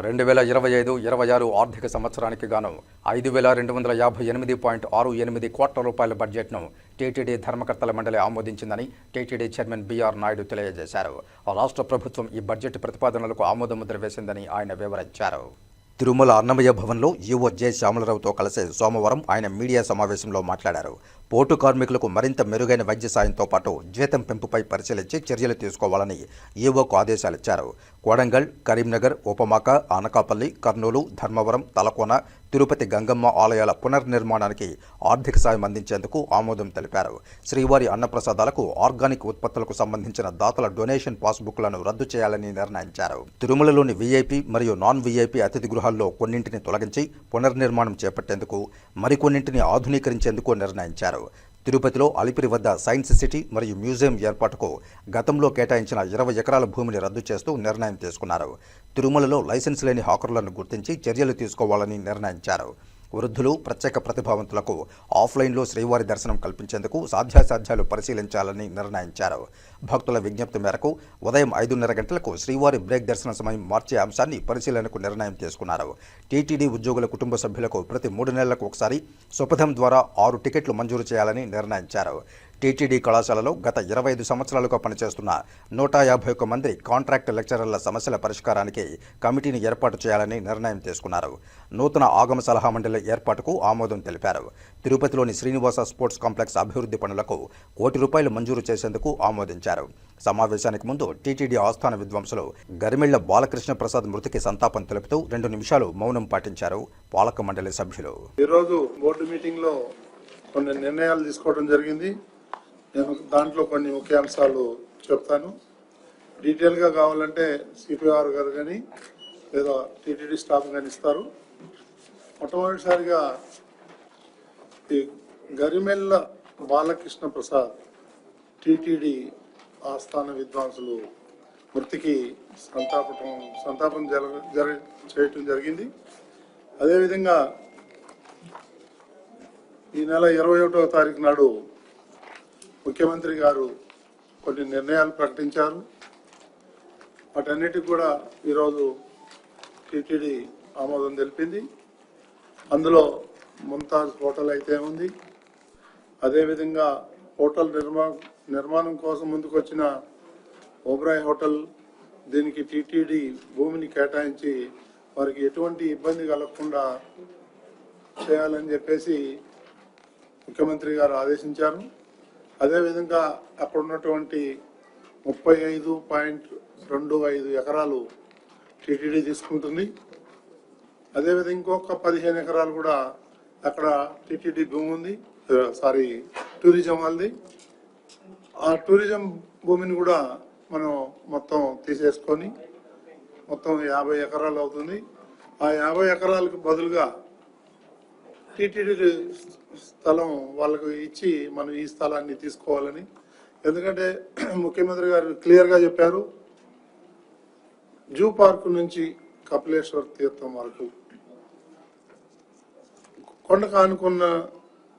రెండు వేల ఇరవై ఐదు ఇరవై ఆరు ఆర్థిక సంవత్సరానికి గాను ఐదు వేల రెండు వందల యాభై ఎనిమిది పాయింట్ ఆరు ఎనిమిది కోట్ల రూపాయల బడ్జెట్ను టీటీడీ ధర్మకర్తల మండలి ఆమోదించిందని టీటీడీ చైర్మన్ బీఆర్ నాయుడు తెలియజేశారు. రాష్ట్ర ప్రభుత్వం ఈ బడ్జెట్ ప్రతిపాదనలకు ఆమోదముద్ర వేసిందని ఆయన వివరించారు. తిరుమల అన్నమయ్య భవన్లో ఈవో జె. శ్యామలరావుతో కలిసి సోమవారం ఆయన మీడియా సమావేశంలో మాట్లాడారు. పోటు కార్మికులకు మరింత మెరుగైన వైద్య సాయంతో పాటు జీతం పెంపుపై పరిశీలించి చర్యలు తీసుకోవాలని ఈవోకు ఆదేశాలిచ్చారు కోడంగల్ కరీంనగర్ ఉపమాక అనకాపల్లి కర్నూలు ధర్మవరం తలకోన తిరుపతి గంగమ్మ ఆలయాల పునర్నిర్మాణానికి ఆర్థిక సాయం అందించేందుకు ఆమోదం తెలిపారు. శ్రీవారి అన్నప్రసాదాలకు ఆర్గానిక్ ఉత్పత్తులకు సంబంధించిన దాతల డొనేషన్ పాస్బుక్లను రద్దు చేయాలని నిర్ణయించారు. తిరుమలలోని వీఐపీ మరియు నాన్ వీఐపీ అతిథి గృహాల్లో కొన్నింటిని తొలగించి పునర్నిర్మాణం చేపట్టేందుకు మరికొన్నింటిని ఆధునీకరించేందుకు నిర్ణయించారు. తిరుపతిలో అలిపిరి వద్ద సైన్స్ సిటీ మరియు మ్యూజియం ఏర్పాటుకు గతంలో కేటాయించిన ఇరవై ఎకరాల భూమిని రద్దు చేస్తూ నిర్ణయం తీసుకున్నారు. తిరుమలలో లైసెన్స్ లేని హాకర్లను గుర్తించి చర్యలు తీసుకోవాలని నిర్ణయించారు. వృద్ధులు ప్రత్యేక ప్రతిభావంతులకు ఆఫ్లైన్లో శ్రీవారి దర్శనం కల్పించేందుకు సాధ్యాసాధ్యాలు పరిశీలించాలని నిర్ణయించారు. భక్తుల విజ్ఞప్తి మేరకు ఉదయం ఐదున్నర గంటలకు శ్రీవారి బ్రేక్ దర్శన సమయం మార్చే అంశాన్ని పరిశీలనకు నిర్ణయం తీసుకున్నారు టీటీడీ ఉద్యోగుల కుటుంబ సభ్యులకు ప్రతి మూడు నెలలకు ఒకసారి సుపథం ద్వారా ఆరు టికెట్లు మంజూరు చేయాలని నిర్ణయించారు. టీటీడీ కళాశాలలో గత ఇరవై ఐదు సంవత్సరాలుగా పనిచేస్తున్న నూట యాభై ఒక్క మంది కాంట్రాక్ట్ లెక్చరర్ల సమస్యల పరిష్కారానికి కమిటీని ఏర్పాటు చేయాలని నిర్ణయం తీసుకున్నారు. నూతన ఆగమ సలహా మండలి ఏర్పాటుకు ఆమోదం తెలిపారు. తిరుపతిలోని శ్రీనివాస స్పోర్ట్స్ కాంప్లెక్స్ అభివృద్ధి పనులకు కోటి రూపాయలు మంజూరు చేసేందుకు ఆమోదించారు. సమావేశానికి ముందు టీటీడీ ఆస్థాన విద్వాంసులు గరిమెళ్ళ బాలకృష్ణ ప్రసాద్ మృతికి సంతాపం తెలుపుతూ రెండు నిమిషాలు మౌనం పాటించారు పాలక మండలి సభ్యులు. ఈరోజు బోర్డు మీటింగ్లో కొన్ని నిర్ణయాలు తీసుకోవడం జరిగింది. నేను దాంట్లో కొన్ని ముఖ్యాంశాలు చెప్తాను. డీటెయిల్గా కావాలంటే సిపిఆర్ గారు కానీ లేదా టీటీడీ స్టాఫ్ కానీ ఇస్తారు. మొట్టమొదటిసారిగా ఈ గరిమెల్ల బాలకృష్ణ ప్రసాద్ టీటీడీ ఆస్థాన విద్వాంసులు మృతికి సంతాపటం సంతాపం జర జర చేయటం జరిగింది. అదేవిధంగా ఈ నెల ఇరవై ఒకటో తారీఖు నాడు ముఖ్యమంత్రి గారు కొన్ని నిర్ణయాలు ప్రకటించారు. వాటన్నిటికి కూడా ఈరోజు టీటీడీ ఆమోదం తెలిపింది. అందులో ముంతాజ్ హోటల్ అయితే ఉంది. అదేవిధంగా హోటల్ నిర్మా నిర్మాణం కోసం ముందుకొచ్చిన ఓబ్రాయ్ హోటల్ దీనికి టీటీడీ భూమిని కేటాయించి వారికి ఎటువంటి ఇబ్బంది కలగకుండా చేయాలని చెప్పేసి ముఖ్యమంత్రి గారు ఆదేశించారు. అదేవిధంగా అక్కడ ఉన్నటువంటి ముప్పై ఐదు పాయింట్ రెండు ఐదు ఎకరాలు టీటీడీ తీసుకుంటుంది. అదేవిధంగా ఇంకొక పదిహేను ఎకరాలు కూడా అక్కడ టీటీడీ భూమి ఉంది. సారీ టూరిజం వాళ్ళది. ఆ టూరిజం భూమిని కూడా మనం మొత్తం తీసేసుకొని మొత్తం యాభై ఎకరాలు అవుతుంది. ఆ యాభై ఎకరాలకు బదులుగా టీటీడీ స్థలం వాళ్ళకు ఇచ్చి మనం ఈ స్థలాన్ని తీసుకోవాలని. ఎందుకంటే ముఖ్యమంత్రి గారు క్లియర్గా చెప్పారు జూ పార్క్ నుంచి కపిలేశ్వర తీర్థం వరకు కొండకు ఆనుకున్న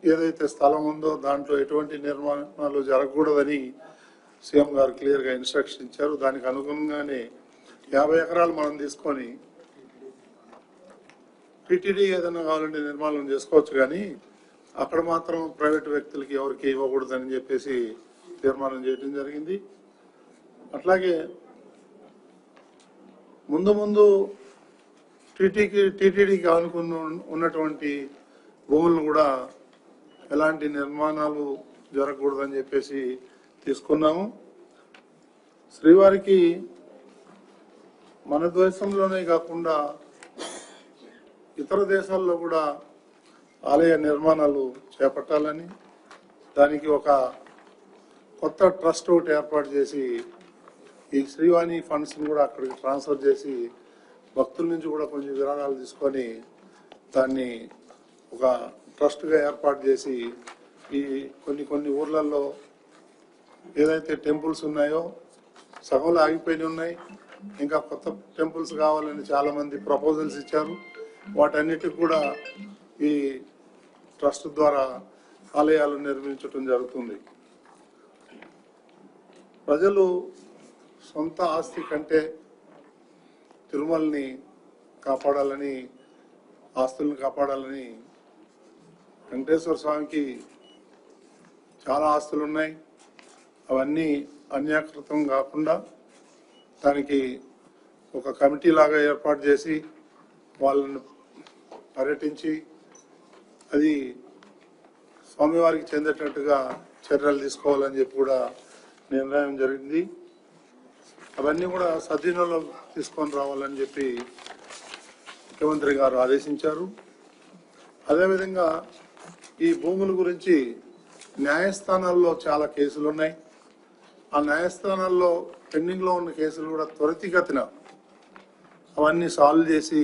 ఏదైతే స్థలం ఉందో దాంట్లో ఎటువంటి నిర్మాణాలు జరగకూడదని సీఎం గారు క్లియర్గా ఇన్స్ట్రక్షన్ ఇచ్చారు. దానికి అనుగుణంగానే యాభై ఎకరాలు మనం తీసుకొని టిటిడి ఏదైనా కావాలంటే నిర్మాణం చేసుకోవచ్చు కానీ అక్కడ మాత్రం ప్రైవేట్ వ్యక్తులకి ఎవరికి ఇవ్వకూడదని చెప్పేసి తీర్మానం చేయడం జరిగింది. అట్లాగే ముందు ముందు టీటీకి టీటీడీకి ఆనుకుని ఉన్నటువంటి భూములను కూడా ఎలాంటి నిర్మాణాలు జరగకూడదని చెప్పేసి తీసుకున్నాము. శ్రీవారికి మన దేశంలోనే కాకుండా ఇతర దేశాల్లో కూడా ఆలయ నిర్మాణాలు చేపట్టాలని దానికి ఒక కొత్త ట్రస్ట్ ఒకటి ఏర్పాటు చేసి ఈ శ్రీవాణి ఫండ్స్ని కూడా అక్కడికి ట్రాన్స్ఫర్ చేసి భక్తుల నుంచి కూడా కొంచెం విరాళాలు తీసుకొని దాన్ని ఒక ట్రస్ట్గా ఏర్పాటు చేసి ఈ కొన్ని కొన్ని ఊర్లలో ఏదైతే టెంపుల్స్ ఉన్నాయో సగంలో ఆగిపోయి ఉన్నాయి ఇంకా కొత్త టెంపుల్స్ కావాలని చాలామంది ప్రపోజల్స్ ఇచ్చారు. వాటన్నిటికి కూడా ఈ ట్రస్ట్ ద్వారా ఆలయాలు నిర్మించటం జరుగుతుంది. ప్రజలు సొంత ఆస్తి కంటే తిరుమలని కాపాడాలని ఆస్తులను కాపాడాలని వెంకటేశ్వర స్వామికి చాలా ఆస్తులు ఉన్నాయి అవన్నీ అన్యాకృతం కాకుండా దానికి ఒక కమిటీ లాగా ఏర్పాటు చేసి వాళ్ళని పర్యటించి అది స్వామివారికి చెందేటట్టుగా చర్యలు తీసుకోవాలని చెప్పి కూడా నిర్ణయం జరిగింది. అవన్నీ కూడా సద్వినియోగం తీసుకొని రావాలని చెప్పి ముఖ్యమంత్రి గారు ఆదేశించారు. అదేవిధంగా ఈ భూముల గురించి న్యాయస్థానాల్లో చాలా కేసులు ఉన్నాయి. ఆ న్యాయస్థానాల్లో పెండింగ్లో ఉన్న కేసులు కూడా త్వరితగతిన అవన్నీ సాల్వ్ చేసి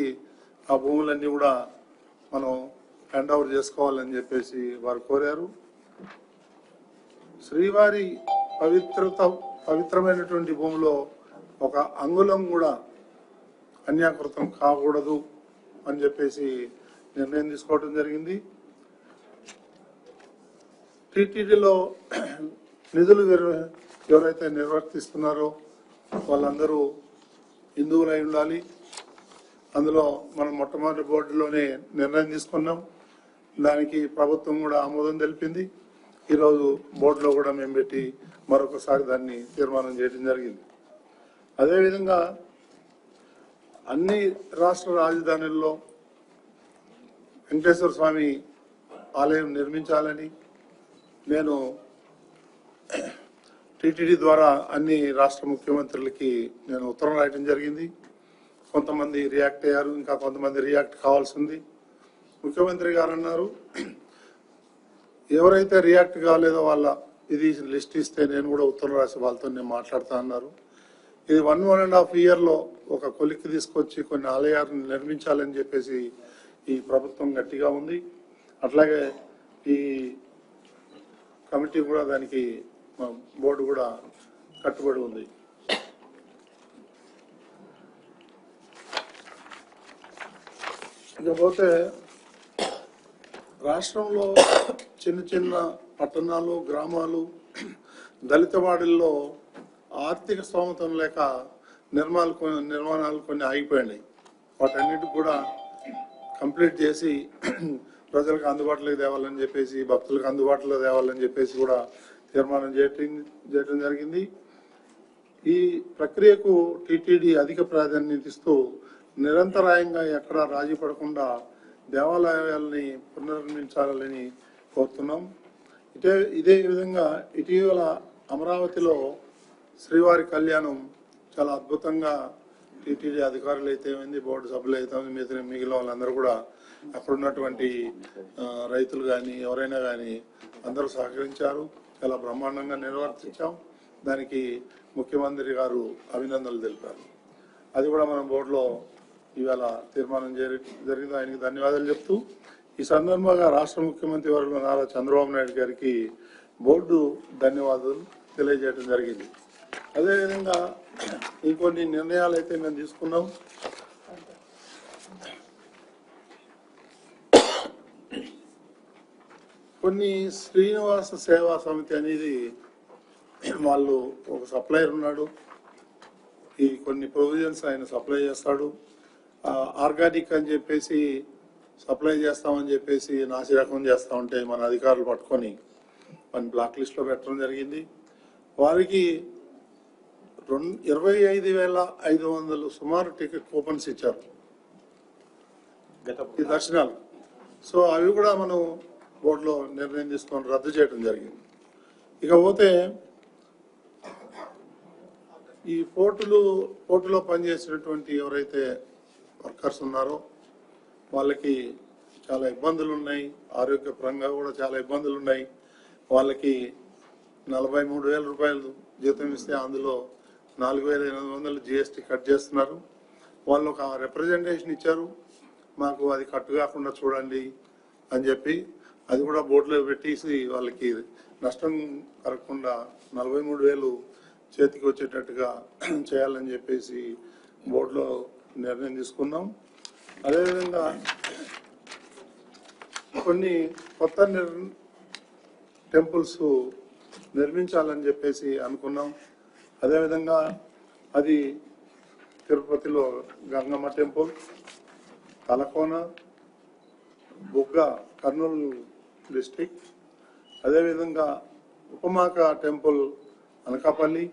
ఆ భూములన్నీ కూడా మనం హ్యాండ్ ఓవర్ చేసుకోవాలని చెప్పేసి వారు కోరారు. శ్రీవారి పవిత్రత పవిత్రమైనటువంటి భూమిలో ఒక అంగుళం కూడా అన్యాకృతం కాకూడదు అని చెప్పేసి నిర్ణయం తీసుకోవడం జరిగింది. టీటీడీలో నిధులు ఎవరైతే నిర్వర్తిస్తున్నారో వాళ్ళందరూ హిందువులై ఉండాలి. అందులో మనం మొట్టమొదటి బోర్డులోనే నిర్ణయం తీసుకున్నాం. దానికి ప్రభుత్వం కూడా ఆమోదం తెలిపింది. ఈరోజు బోర్డులో కూడా మేము పెట్టి మరొకసారి దాన్ని తీర్మానం చేయడం జరిగింది. అదేవిధంగా అన్ని రాష్ట్ర రాజధానుల్లో వెంకటేశ్వర స్వామి ఆలయం నిర్మించాలని నేను టీటీడీ ద్వారా అన్ని రాష్ట్ర ముఖ్యమంత్రులకి నేను ఉత్తరం రాయటం జరిగింది. కొంతమంది రియాక్ట్ అయ్యారు ఇంకా కొంతమంది రియాక్ట్ కావాల్సింది. ముఖ్యమంత్రి గారు అన్నారు ఎవరైతే రియాక్ట్ కాలేదో వాళ్ళ ఇది లిస్ట్ ఇస్తే నేను కూడా ఉత్తరం రాసి వాళ్ళతో నేను మాట్లాడుతా అన్నారు. ఇది వన్ వన్ అండ్ హాఫ్ ఇయర్లో ఒక కొలిక్కి తీసుకొచ్చి కొన్ని ఆలయాలను నిర్మించాలని చెప్పేసి ఈ ప్రభుత్వం గట్టిగా ఉంది. అట్లాగే ఈ కమిటీ కూడా దానికి బోర్డు కూడా కట్టుబడి ఉంది. ఇకపోతే రాష్ట్రంలో చిన్న చిన్న పట్టణాలు గ్రామాలు దళితవాడల్లో ఆర్థిక స్తోమతం లేక నిర్మాణాలు కొన్ని నిర్మాణాలు కొన్ని ఆగిపోయినాయి. వాటన్నిటికి కూడా కంప్లీట్ చేసి ప్రజలకు అందుబాటులోకి తేవాలని చెప్పేసి భక్తులకు అందుబాటులో తేవాలని చెప్పేసి కూడా తీర్మానం చేయటం చేయటం జరిగింది. ఈ ప్రక్రియకు టీటీడీ అధిక ప్రాధాన్యత ఇస్తూ నిరంతరాయంగా ఎక్కడా రాజీ పడకుండా దేవాలయాలని పునర్నిర్మించాలని కోరుతున్నాం. ఇదే ఇదే విధంగా ఇటీవల అమరావతిలో శ్రీవారి కళ్యాణం చాలా అద్భుతంగా టీటీడీ అధికారులు అయితే ఏమైంది బోర్డు సభ్యులు అయితే మిగతా మిగిలిన వాళ్ళందరూ కూడా అక్కడ ఉన్నటువంటి రైతులు కానీ ఎవరైనా కానీ అందరూ సహకరించారు. చాలా బ్రహ్మాండంగా నిర్వర్తించాం. దానికి ముఖ్యమంత్రి గారు అభినందనలు తెలిపారు. అది కూడా మనం బోర్డులో ఇవాళ తీర్మానం జరిగింది. ఆయనకి ధన్యవాదాలు చెప్తూ ఈ సందర్భంగా రాష్ట్ర ముఖ్యమంత్రి వర్గ నారా చంద్రబాబు నాయుడు గారికి బోర్డు ధన్యవాదాలు తెలియజేయడం జరిగింది. అదేవిధంగా ఇంకొన్ని నిర్ణయాలు అయితే మేము తీసుకున్నాం. కొన్ని శ్రీనివాస సేవా సమితి అనేది వాళ్ళు ఒక సప్లయర్ ఉన్నాడు. ఈ కొన్ని ప్రొవిజన్స్ ఆయన సప్లై చేస్తాడు. ఆర్గానిక్ అని చెప్పేసి సప్లై చేస్తామని చెప్పేసి నాసి రకం చేస్తా ఉంటే మన అధికారులు పట్టుకొని మన బ్లాక్ లిస్ట్లో పెట్టడం జరిగింది. వారికి రెండు ఇరవై ఐదు వేల ఐదు వందలు సుమారు టికెట్ కూపన్స్ ఇచ్చారు. ఈ దర్శనాలు. సో అవి కూడా మనం బోర్డులో నిర్ణయం తీసుకొని రద్దు చేయడం జరిగింది. ఇకపోతే ఈ పోర్టులు పోర్టులో పనిచేసినటువంటి ఎవరైతే వర్కర్స్ ఉన్నారో వాళ్ళకి చాలా ఇబ్బందులు ఉన్నాయి ఆరోగ్యపరంగా కూడా చాలా ఇబ్బందులు ఉన్నాయి వాళ్ళకి నలభై మూడు వేల రూపాయలు జీతం ఇస్తే అందులో నాలుగు వేల ఎనిమిది వందలు జిఎస్టీ కట్ చేస్తున్నారు. వాళ్ళు ఒక రిప్రజెంటేషన్ ఇచ్చారు. మాకు అది కట్టు కాకుండా చూడండి అని చెప్పి అది కూడా బోర్డులో పెట్టేసి వాళ్ళకి నష్టం కలగకుండా నలభై మూడు వేలు చేతికి వచ్చేటట్టుగా చేయాలని చెప్పేసి బోర్డులో నిర్ణయం తీసుకున్నాం. అదేవిధంగా కొన్ని కొత్త నిర్ టెంపుల్స్ నిర్మించాలని చెప్పేసి అనుకున్నాం. అదేవిధంగా అది తిరుపతిలో గంగమ్మ టెంపుల్ తలకోన బుగ్గ కర్నూలు డిస్టిక్ అదేవిధంగా ఉపమాక టెంపుల్ అనకాపల్లి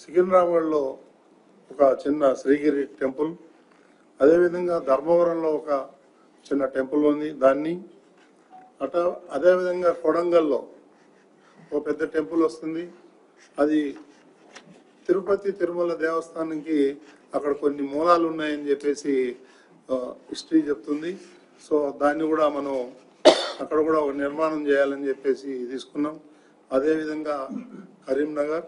సికింద్రాబాద్లో ఒక చిన్న శ్రీగిరి టెంపుల్. అదేవిధంగా ధర్మవరంలో ఒక చిన్న టెంపుల్ ఉంది దాన్ని. అట అదేవిధంగా కొడంగల్లో ఒక పెద్ద టెంపుల్ వస్తుంది. అది తిరుపతి తిరుమల దేవస్థానానికి అక్కడ కొన్ని మూలాలు ఉన్నాయని చెప్పేసి హిస్టరీ చెప్తుంది. సో దాన్ని కూడా మనం అక్కడ కూడా ఒక నిర్మాణం చేయాలని చెప్పేసి తీసుకున్నాం. అదేవిధంగా కరీంనగర్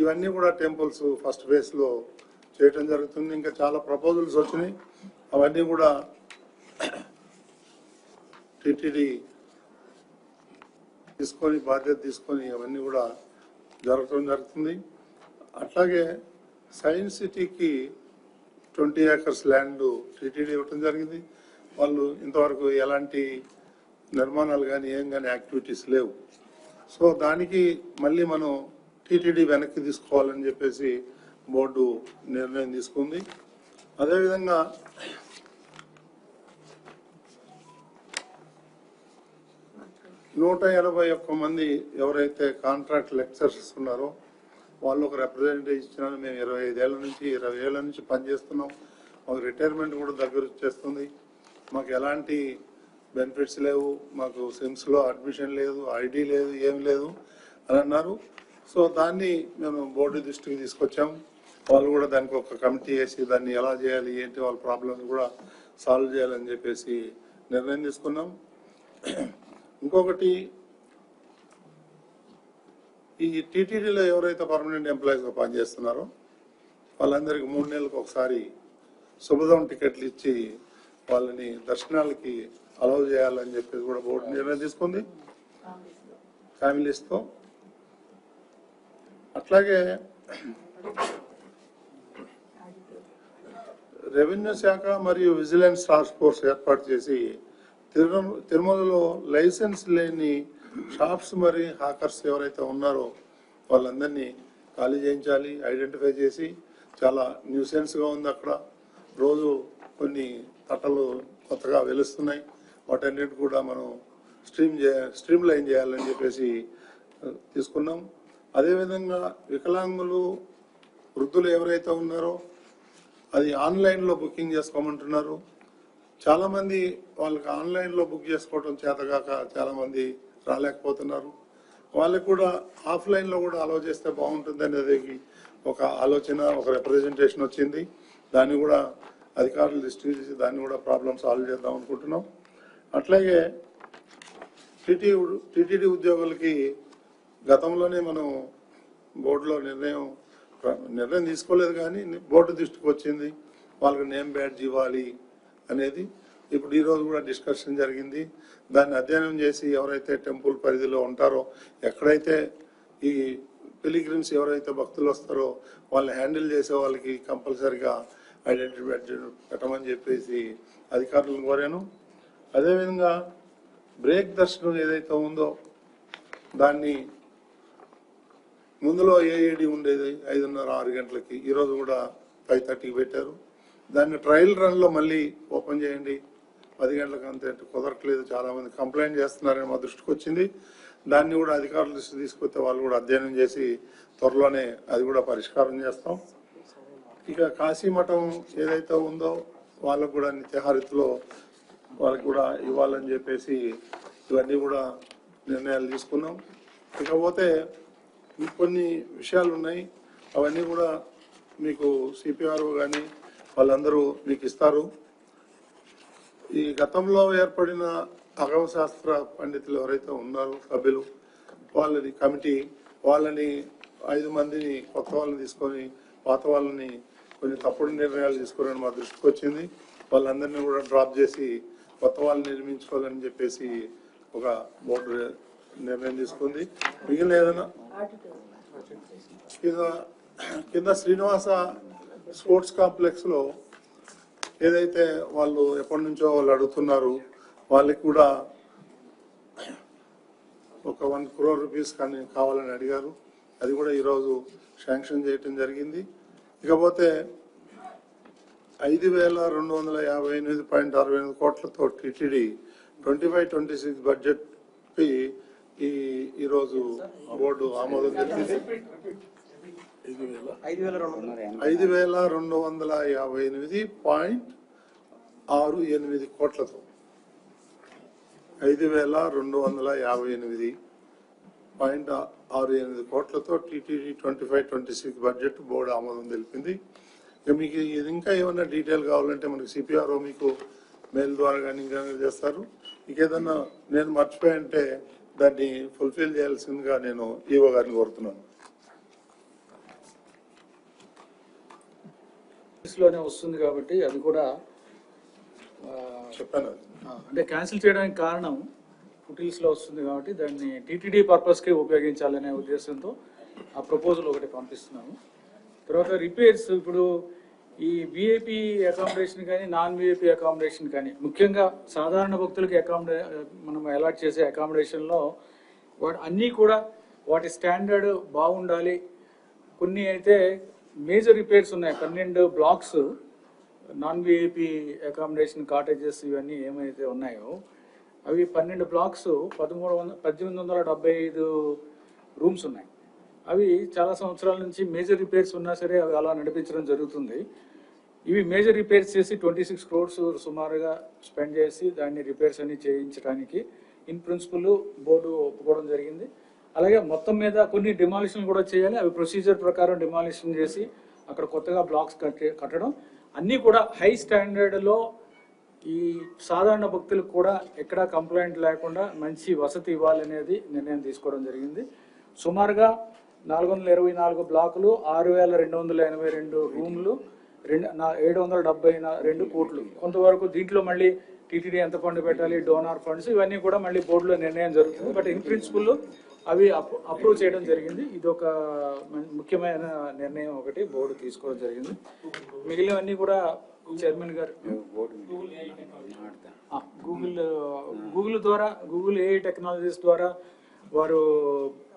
ఇవన్నీ కూడా టెంపుల్స్ ఫస్ట్ ఫేజ్లో చేయటం జరుగుతుంది. ఇంకా చాలా ప్రపోజల్స్ వచ్చినాయి. అవన్నీ కూడా టిటిడి తీసుకొని బాధ్యత తీసుకొని అవన్నీ కూడా జరగటం జరుగుతుంది. అట్లాగే సైన్స్ సిటీకి ట్వంటీ ఏకర్స్ ల్యాండ్ టీటీడీ ఇవ్వటం జరిగింది. వాళ్ళు ఇంతవరకు ఎలాంటి నిర్మాణాలు కానీ ఏం కానీ యాక్టివిటీస్ లేవు. సో దానికి మళ్ళీ మనం టీటీడీ వెనక్కి తీసుకోవాలని చెప్పేసి బోర్డు నిర్ణయం తీసుకుంది. అదేవిధంగా నూట ఎనభై ఒక్క మంది ఎవరైతే కాంట్రాక్ట్ లెక్చర్స్ ఉన్నారో వాళ్ళు ఒక రిప్రజెంటేటివ్ ఇచ్చినారు. మేము ఇరవై ఐదేళ్ళ నుంచి ఇరవై ఏళ్ళ నుంచి పనిచేస్తున్నాం మాకు రిటైర్మెంట్ కూడా దగ్గర వచ్చేస్తుంది. మాకు ఎలాంటి బెనిఫిట్స్ లేవు. మాకు సిమ్స్లో అడ్మిషన్ లేదు ఐడి లేదు ఏం లేదు అని అన్నారు. సో దాన్ని మేము బోర్డు దృష్టికి తీసుకొచ్చాము వాళ్ళు కూడా దానికి ఒక కమిటీ వేసి దాన్ని ఎలా చేయాలి ఏంటి వాళ్ళ ప్రాబ్లమ్స్ కూడా సాల్వ్ చేయాలని చెప్పేసి నిర్ణయం తీసుకున్నాం. ఇంకొకటి ఈ టీటీడీలో ఎవరైతే పర్మనెంట్ ఎంప్లాయీస్గా పనిచేస్తున్నారో వాళ్ళందరికీ మూడు నెలలకు ఒకసారి శుభదం టికెట్లు ఇచ్చి వాళ్ళని దర్శనాలకి అలౌ చేయాలని చెప్పేసి కూడా బోర్డు నిర్ణయం తీసుకుంది. ఫ్యామిలీస్తో. అట్లాగే రెవెన్యూ శాఖ మరియు విజిలెన్స్ టాస్క్ ఫోర్స్ ఏర్పాటు చేసి తిరుమలలో లైసెన్స్ లేని షాప్స్ మరి హాకర్స్ ఎవరైతే ఉన్నారో వాళ్ళందరినీ ఖాళీ చేయించాలి ఐడెంటిఫై చేసి చాలా న్యూసెన్స్గా ఉంది అక్కడ. రోజు కొన్ని తట్టలు కొత్తగా వెలుస్తున్నాయి. వాటన్నిటి కూడా మనం స్ట్రీమ్ చే స్ట్రీమ్ లైన్ చేయాలని చెప్పేసి తీసుకున్నాం. అదేవిధంగా వికలాంగులు వృద్ధులు ఎవరైతే ఉన్నారో అది ఆన్లైన్లో బుకింగ్ చేసుకోమంటున్నారు. చాలామంది వాళ్ళకి ఆన్లైన్లో బుక్ చేసుకోవడం చేతగాక చాలామంది రాలేకపోతున్నారు. వాళ్ళకి కూడా ఆఫ్లైన్లో కూడా అలో చేస్తే బాగుంటుంది అనేది ఒక ఆలోచన ఒక రిప్రజెంటేషన్ వచ్చింది. దాన్ని కూడా అధికారులు దృష్టికి చేసి దాన్ని కూడా ప్రాబ్లమ్ సాల్వ్ చేద్దాం అనుకుంటున్నాం. అట్లాగే టీటీ టీటీడీ ఉద్యోగులకి గతంలోనే మనం బోర్డులో నిర్ణయం నిర్ణయం తీసుకోలేదు కానీ బోర్డు దృష్టికి వచ్చింది. వాళ్ళకి నేమ్ బ్యాడ్జ్ ఇవ్వాలి అనేది. ఇప్పుడు ఈరోజు కూడా డిస్కషన్ జరిగింది. దాన్ని అధ్యయనం చేసి ఎవరైతే టెంపుల్ పరిధిలో ఉంటారో ఎక్కడైతే ఈ పిలిగ్రిమ్స్ ఎవరైతే భక్తులు వస్తారో వాళ్ళని హ్యాండిల్ చేసే వాళ్ళకి కంపల్సరిగా ఐడెంటిటీ బ్యాడ్జ్ పెట్టమని చెప్పేసి అధికారులను కోరాను. అదేవిధంగా బ్రేక్ దర్శనం ఏదైతే ఉందో దాన్ని ముందులో ఏఏడి ఉండేది ఐదున్నర ఆరు గంటలకి. ఈరోజు కూడా ఫైవ్ థర్టీకి పెట్టారు. దాన్ని ట్రయల్ రన్లో మళ్ళీ ఓపెన్ చేయండి. పది గంటలకు అంతే కుదరట్లేదు. చాలామంది కంప్లైంట్ చేస్తున్నారని మా దృష్టికి వచ్చింది. దాన్ని కూడా అధికారుల దృష్టి తీసుకొస్తే వాళ్ళు కూడా అధ్యయనం చేసి త్వరలోనే అది కూడా పరిష్కారం చేస్తాం. ఇక కాశీమఠం ఏదైతే ఉందో వాళ్ళకు కూడా నిత్యహారితిలో వాళ్ళకి కూడా ఇవ్వాలని చెప్పేసి ఇవన్నీ కూడా నిర్ణయాలు తీసుకున్నాం. ఇకపోతే ఇంకొన్ని విషయాలు ఉన్నాయి అవన్నీ కూడా మీకు సిపిఆర్ఓ కానీ వాళ్ళందరూ మీకు ఇస్తారు. ఈ గతంలో ఏర్పడిన అగమ శాస్త్ర పండితులు ఎవరైతే ఉన్నారో సభ్యులు వాళ్ళని కమిటీ వాళ్ళని ఐదు మందిని కొత్త వాళ్ళని తీసుకొని పాత వాళ్ళని కొన్ని తప్పుడు నిర్ణయాలు తీసుకోవాలని మా దృష్టికి వచ్చింది. వాళ్ళందరినీ కూడా డ్రాప్ చేసి కొత్త వాళ్ళని నిర్మించుకోవాలని చెప్పేసి ఒక బోర్డు నిర్ణయం తీసుకుంది. మిగిలిన ఏదైనా కింద కింద శ్రీనివాస స్పోర్ట్స్ కాంప్లెక్స్లో ఏదైతే వాళ్ళు ఎప్పటి నుంచో వాళ్ళు అడుగుతున్నారు వాళ్ళకి కూడా ఒక వన్ క్రోర్ రూపీస్ కానీ కావాలని అడిగారు. అది కూడా ఈరోజు శాంక్షన్ చేయటం జరిగింది. ఇకపోతే ఐదు వేల రెండు వందల యాభై ఎనిమిది పాయింట్ అరవై ఎనిమిది కోట్లతో TTD twenty five twenty six బడ్జెట్కి ఈ ఈరోజు బోర్డు ఆమోదం తెలిపింది ఐదు వేల రెండు వందల యాభై ఎనిమిది పాయింట్ ఆరు ఎనిమిది కోట్లతో. ఐదు వేల రెండు వందల యాభై ఎనిమిది పాయింట్ ఆరు ఎనిమిది కోట్లతో TTD twenty five twenty six budget board ఆమోదం తెలిపింది. ఇక మీకు ఇది ఇంకా ఏమైనా డీటెయిల్ కావాలంటే మనకి సిపిఆర్ఓ మీకు మెయిల్ ద్వారా కానీ ఇంకా చేస్తారు. ఇంకేదన్నా నేను మర్చిపోయంటే దాన్ని ఫుల్ఫిల్ చేయాల్సిందిగా నేను ఈవో గారిని కోరుతున్నాను. లోనే వస్తుంది కాబట్టి అది కూడా చెప్పాను. అంటే క్యాన్సిల్ చేయడానికి కారణం ఫుటిల్స్లో వస్తుంది కాబట్టి దాన్ని టీటీడీ పర్పస్కి ఉపయోగించాలనే ఉద్దేశంతో ఆ ప్రపోజల్ ఒకటి పంపిస్తున్నాము. తర్వాత రిపేర్స్ ఇప్పుడు ఈ విఐపి అకామిడేషన్ కానీ నాన్ విఐపి అకామిడేషన్ కానీ ముఖ్యంగా సాధారణ భక్తులకి అకామిడే మనం అలాట్ చేసే అకామిడేషన్లో వాటి అన్నీ కూడా వాటి స్టాండర్డ్ బాగుండాలి. కొన్ని అయితే మేజర్ రిపేర్స్ ఉన్నాయి. పన్నెండు blocks non VIP accommodation cottages ఇవన్నీ ఏమైతే ఉన్నాయో అవి పన్నెండు బ్లాక్స్ పదమూడు వందల పద్దెనిమిది వందల డెబ్బై ఐదు రూమ్స్ ఉన్నాయి. అవి చాలా సంవత్సరాల నుంచి మేజర్ రిపేర్స్ ఉన్నా సరే అవి అలా నడిపించడం జరుగుతుంది. ఇవి మేజర్ రిపేర్స్ చేసి ట్వంటీ సిక్స్ క్రోడ్స్ సుమారుగా స్పెండ్ చేసి దాన్ని రిపేర్స్ అన్ని చేయించడానికి ఇన్ ప్రిన్సిపల్ బోర్డు ఒప్పుకోవడం జరిగింది. అలాగే మొత్తం మీద కొన్ని డిమాలిషన్ కూడా చేయాలి. అవి ప్రొసీజర్ ప్రకారం డిమాలిషన్ చేసి అక్కడ కొత్తగా బ్లాక్స్ కట్టి కట్టడం. అన్నీ కూడా హై స్టాండర్డ్లో ఈ సాధారణ భక్తులకు కూడా ఎక్కడా కంప్లైంట్ లేకుండా మంచి వసతి ఇవ్వాలనేది నిర్ణయం తీసుకోవడం జరిగింది. సుమారుగా నాలుగు వందల ఇరవై నాలుగు బ్లాకులు ఆరు వేల రెండు వందల ఎనభై రెండు రూమ్లు రెండు నా- ఏడు వందల డెబ్బై రెండు కోట్లు. కొంతవరకు దీంట్లో మళ్ళీ టీటీడీ ఎంత ఫండ్ పెట్టాలి డోనార్ ఫండ్స్ ఇవన్నీ కూడా మళ్ళీ బోర్డులో నిర్ణయం జరుగుతుంది. బట్ ఇన్ ప్రిన్సిపల్ అవి అప్రూవ్ చేయడం జరిగింది. ఇది ఒక ముఖ్యమైన నిర్ణయం ఒకటి బోర్డు తీసుకోవడం జరిగింది. మిగిలినవన్నీ కూడా చైర్మన్ గారు గూగుల్ గూగుల్ ద్వారా గూగుల్ ఏ టెక్నాలజీస్ ద్వారా వారు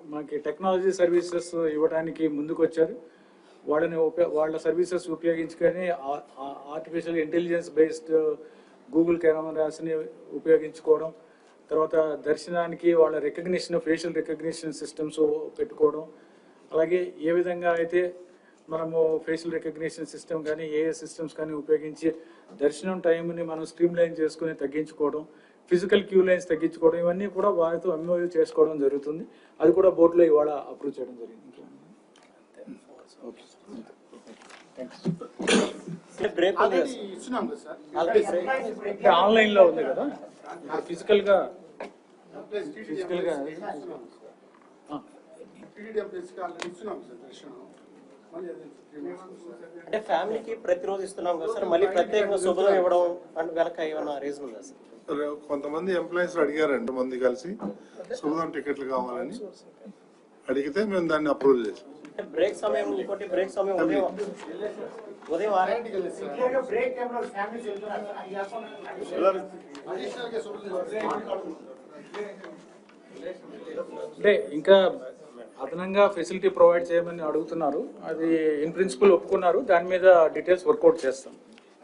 మనకి టెక్నాలజీ సర్వీసెస్ ఇవ్వడానికి ముందుకు వచ్చారు వాళ్ళని వాళ్ళ సర్వీసెస్ ఉపయోగించుకొని ఆర్టిఫిషియల్ ఇంటెలిజెన్స్ బేస్డ్ గూగుల్ కెమెరాస్ని ఉపయోగించుకోవడం తర్వాత దర్శనానికి వాళ్ళ రికగ్నిషన్ ఫేషియల్ రికగ్నిషన్ సిస్టమ్స్ పెట్టుకోవడం అలాగే ఏ విధంగా అయితే మనము ఫేషియల్ రికగ్నిషన్ సిస్టమ్ కానీ ఏ సిస్టమ్స్ కానీ ఉపయోగించి దర్శనం టైంని మనం స్ట్రీమ్ లైన్ చేసుకుని తగ్గించుకోవడం ఫిజికల్ క్యూ లైన్స్ తగ్గించుకోవడం ఇవన్నీ కూడా వారితో ఎంఓయూ చేసుకోవడం జరుగుతుంది. అది కూడా బోర్డులో ఇవాళ అప్రూవ్ చేయడం జరిగింది బ్రేక్ ఉంది కదా సార్. అంటే ఆన్లైన్లో ఉంది కదా. ఫిజికల్గా ఫిజికల్గా ఆ, అంటే ఫ్యామిలీకి ప్రతిరోజు ఇస్తున్నాం కదా సార్ మళ్ళీ ప్రత్యేకంగా శుభ్రం ఇవ్వడం అంటే వెనక ఏమైనా రీజన్ ఉందా సార్? కొంతమంది ఎంప్లాయీస్ అడిగారు మంది కలిసి. సుమదం టికెట్లు కావాలని. అడిగితే మేము దాన్ని అప్రూవ్ చేసాం. బ్రేక్ సమయం ఇంకోటి బ్రేక్ సమయం ఉదయం. ఉదయం అంటే ఇంకా అదనంగా ఫెసిలిటీ ప్రొవైడ్ చేయమని అడుగుతున్నారు. అది ఇన్ ప్రిన్సిపల్ ఒప్పుకున్నారు. దాని మీద డీటెయిల్స్ వర్కౌట్ చేస్తాం.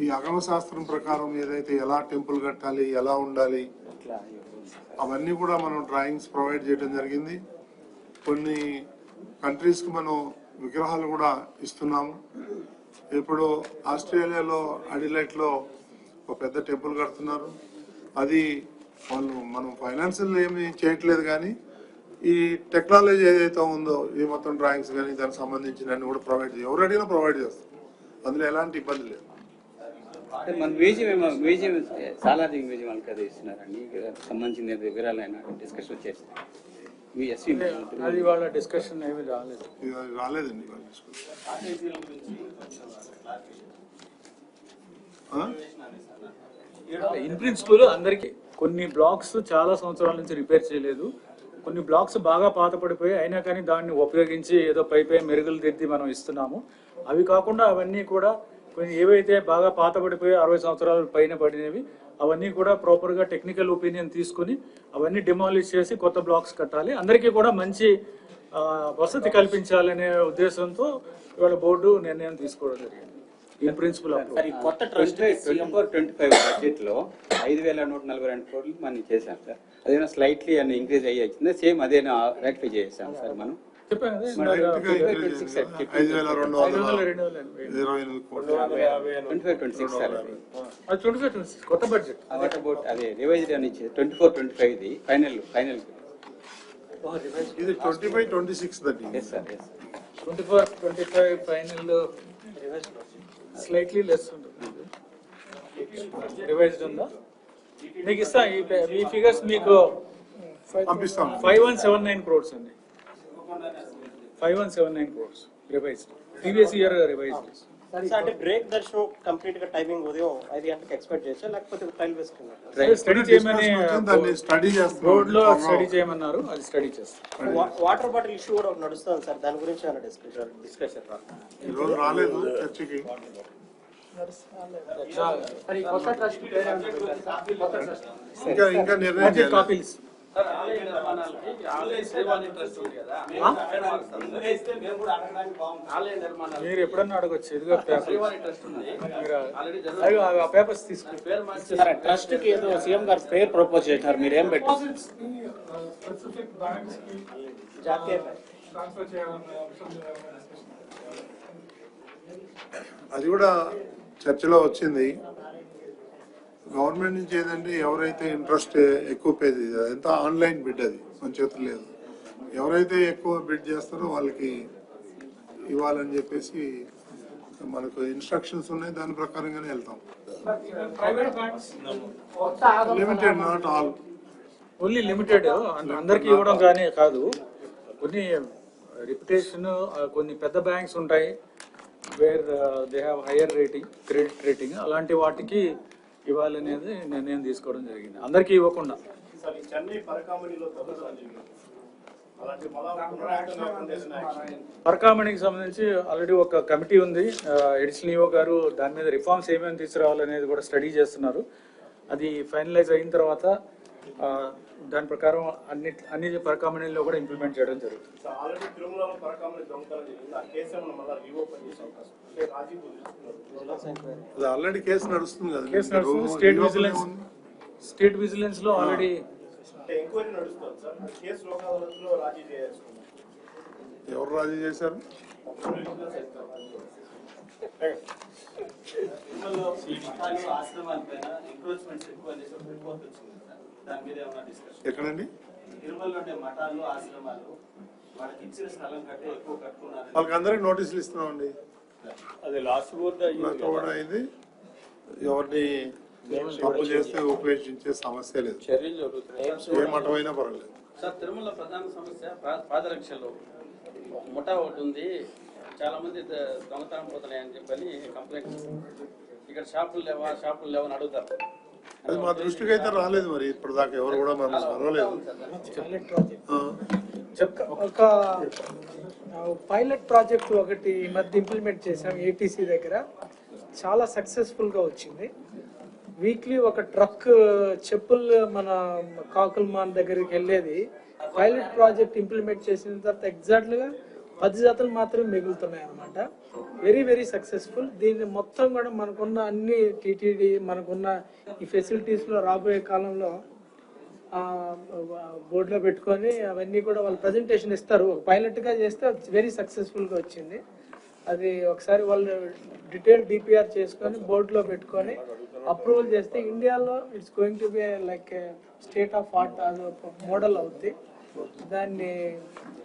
ఈ అగమ శాస్త్రం ప్రకారం ఏదైతే ఎలా టెంపుల్ కట్టాలి ఎలా ఉండాలి అవన్నీ కూడా మనం డ్రాయింగ్స్ ప్రొవైడ్ చేయడం జరిగింది. కొన్ని కంట్రీస్కి మనం విగ్రహాలు కూడా ఇస్తున్నాము. ఇప్పుడు ఆస్ట్రేలియాలో అడిలైట్లో ఒక పెద్ద టెంపుల్ కడుతున్నారు. అది వాళ్ళు మనం ఫైనాన్షియల్ ఏమి చేయట్లేదు కానీ ఈ టెక్నాలజీ ఏదైతే ఉందో ఈ మొత్తం డ్రాయింగ్స్ కానీ దానికి సంబంధించిన అన్ని కూడా ప్రొవైడ్ చేయాలి ఎవరు అడిగినా ప్రొవైడ్ చేస్తాం అందులో ఎలాంటి ఇబ్బంది లేదు. అంటే మన మ్యూజియం ఏమో మ్యూజియం సాలార్జింగ్ మ్యూజియం వాళ్ళకి అది ఇస్తున్నారండి. సంబంధించిన వివరాలైన డిస్కషన్ చేసి మీ ఎస్వి అది వాళ్ళ డిస్కషన్ ఏమీ రాలేదు. ఇది రాలేదండి ఇవాళ తీసుకొచ్చి. ఆ? ఇన్ ప్రిన్సిపల్ అందరికి కొన్ని బ్లాక్స్ చాలా సంవత్సరాల నుంచి రిపేర్ చేయలేదు. కొన్ని బ్లాక్స్ బాగా పాత పడిపోయి అయినా కానీ దాన్ని ఉపయోగించి ఏదో పై పై మెరుగులు దిద్ది మనం ఇస్తున్నాము. అవి కాకుండా అవన్నీ కూడా కొన్ని ఏవైతే బాగా పాత పడిపోయి అరవై సంవత్సరాల పైన పడినవి అవన్నీ కూడా ప్రాపర్గా టెక్నికల్ ఒపీనియన్ తీసుకుని అవన్నీ డిమాలిష్ చేసి కొత్త బ్లాక్స్ కట్టాలి. అందరికీ కూడా మంచి వసతి కల్పించాలనే ఉద్దేశంతో ఇవాళ బోర్డు నిర్ణయం తీసుకోవడం జరిగింది. ఇన్ ప్రిన్సిపల్ ఈ కొత్త ట్రస్ట్ ట్వంటీ ఫైవ్ బడ్జెట్లో ఐదు వేల నూట నలభై రెండు కోట్లు మనం చేశాం సార్. అదేనా స్లైట్లీ అని ఇంక్రీజ్ అయ్యి వచ్చింది సేమ్ అదేనా రెక్టిఫై చేసాం సార్ మనం? కొత్త బడ్జెట్ వాట్ అబౌట్ అదే అని ఇచ్చేది ట్వంటీ ఫోర్ ట్వంటీ ఫైవ్ ఇది. ఫైనల్ ఫైనల్ ఇది twenty five twenty six yes sir yes twenty four twenty five final. Slightly less ఉంటుంది. రివైజ్డ్ ఉందా? మీకు ఇస్తా ఈ ఫిగర్స్ మీకు పంపిస్తాం. Five one seven nine crores అండి. Five one seven nine crores revised previous year revised sir అంటే break దర్శనం కంప్లీట్గా టైమింగ్ ఉదయం ఐదు గంటలకు ఎక్స్పెక్ట్ చేయొచ్చా లేకపోతే ట్రైల్ వేసుకున్నారు? స్టడీ చేయమని దాన్ని స్టడీ బోర్డ్లో చేస్తున్నాం స్టడీ చేయమన్నారు అది స్టడీ చేస్తాం. వాటర్ బాటిల్ ఇష్యూ కూడా ఒకటి నడుస్తుంది సార్ దాని గురించి ఏమైనా డిస్కషన్ డిస్కషన్ ఈ రోజు రాలేదు చర్చికి. ఇంకా ఇంకా నిర్ణయం మీరు ఎప్పుడన్నా అడగొచ్చు ఇదిగో పేపర్. మీరు అయ్యో, ఆ పేపర్స్ తీసుకుని సార్ ట్రస్ట్కి ఏదో సీఎం గారు పేరు ప్రపోజ్ చేసినారు మీరు ఏం పెట్టారు? అది కూడా చర్చలో వచ్చింది. గవర్నమెంట్ నుంచి ఏదంటే ఎవరైతే ఇంట్రెస్ట్ ఎక్కువ పే చేయాలి ఎంత ఆన్లైన్ బిడ్ అది మన చేతులు లేదు. ఎవరైతే ఎక్కువ బిడ్ చేస్తారో వాళ్ళకి ఇవ్వాలని చెప్పేసి మనకు ఇన్స్ట్రక్షన్స్ ఉన్నాయి దాని ప్రకారంగానే వెళ్తాం. Private banks limited not all only limited అందరికి ఇవ్వడం కానీ కాదు. కొన్ని రిప్యుటేషన్ కొన్ని పెద్ద బ్యాంక్స్ ఉంటాయి where they have higher rating credit rating అలాంటి వాటికి ఇవ్వాలనేది నిర్ణయం తీసుకోవడం జరిగింది. అందరికీ ఇవ్వకుండా. పరకామణికి సంబంధించి ఆల్రెడీ ఒక కమిటీ ఉంది. ఎడిషనల్ ఈఓ గారు దాని మీద రిఫార్మ్స్ ఏమేమి తీసుకురావాలనేది కూడా స్టడీ చేస్తున్నారు. అది ఫైనలైజ్ అయిన తర్వాత ఆ, దాని ప్రకారం అన్ని అన్ని పరకామణిలో కూడా ఇంప్లిమెంట్ చేయడం జరుగుతుంది. ఆల్రెడీ కేసు అది ఆల్రెడీ నడుస్తుంది కదా. కేసు నడుస్తుంది. స్టేట్ విజిలెన్స్ స్టేట్ విజిలెన్స్లో ఆల్రెడీ అంటే ఎంక్వైరీ నడుస్తుంది సార్. ఆ కేసు లోక్ అదాలత్లో రాజీ చేసుకున్నారు ఎవరు రాజీ చేశారు? ఎంక్రోచ్మెంట్స్ ఎక్కువ రిపోర్ట్ వచ్చింది. దాని మీద ఏమైనా డిస్కషన్ ఎక్కడండి? తిరుమలలో ఉండే మఠాలు ఆశ్రమాలు వాళ్ళకి ఇచ్చిన స్థలం కంటే ఎక్కువ కట్టుకున్నారు. వాళ్ళకి అందరికి నోటీసులు ఇస్తున్నామండి. అది లాస్ట్ కూడా అయింది. ఎవరిని తప్పు చేస్తే ఉపేక్షించే సమస్య లేదు. ఏ మఠమైనా పర్వాలేదు. సార్ తిరుమల ప్రధాన సమస్య పా- పాదరక్షలు. ముఠా ఒకటి ఉంది. చాలా మంది దొంగతనం పోతున్నాయని చెప్పని కంప్లైంట్ ఇక్కడ షాపులు లేవా? షాపులు లేవా అని అడుగుతారు. అది మా దృష్టికి అయితే రాలేదు మరి ఇప్పుడు దాకా ఎవరు కూడా మనం చదవలేదు ఒక పైలట్ ప్రాజెక్ట్ ఒకటి ఈ మధ్య ఇంప్లిమెంట్ చేసాం ఏటీసీ దగ్గర. చాలా సక్సెస్ఫుల్గా వచ్చింది. వీక్లీ ఒక ట్రక్ చెప్పులు మన కాకుల్ మాన్ దగ్గరికి వెళ్ళేది. పైలట్ ప్రాజెక్ట్ ఇంప్లిమెంట్ చేసిన తర్వాత ఎగ్జాక్ట్గా పది జాతులు మాత్రమే మిగులుతున్నాయి అనమాట వెరీ వెరీ సక్సెస్ఫుల్ దీన్ని మొత్తం కూడా మనకున్న అన్ని టీటీడీ మనకున్న ఈ ఫెసిలిటీస్లో రాబోయే కాలంలో బోర్డులో పెట్టుకొని అవన్నీ కూడా వాళ్ళు ప్రజెంటేషన్ ఇస్తారు. ఒక పైలట్గా చేస్తే వెరీ సక్సెస్ఫుల్గా వచ్చింది. అది ఒకసారి వాళ్ళు డీటెయిల్ డిపిఆర్ చేసుకొని బోర్డులో పెట్టుకొని అప్రూవల్ చేస్తే ఇండియాలో it's going to be like state of art అది మోడల్ అవుద్ది. దాన్ని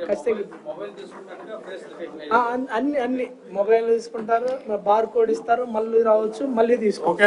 ఖచ్చితంగా అన్ని- అన్ని అన్ని మొబైల్ తీసుకుంటారు బార్ కోడ్ ఇస్తారు మళ్ళీ రావచ్చు మళ్ళీ తీసుకోవచ్చు.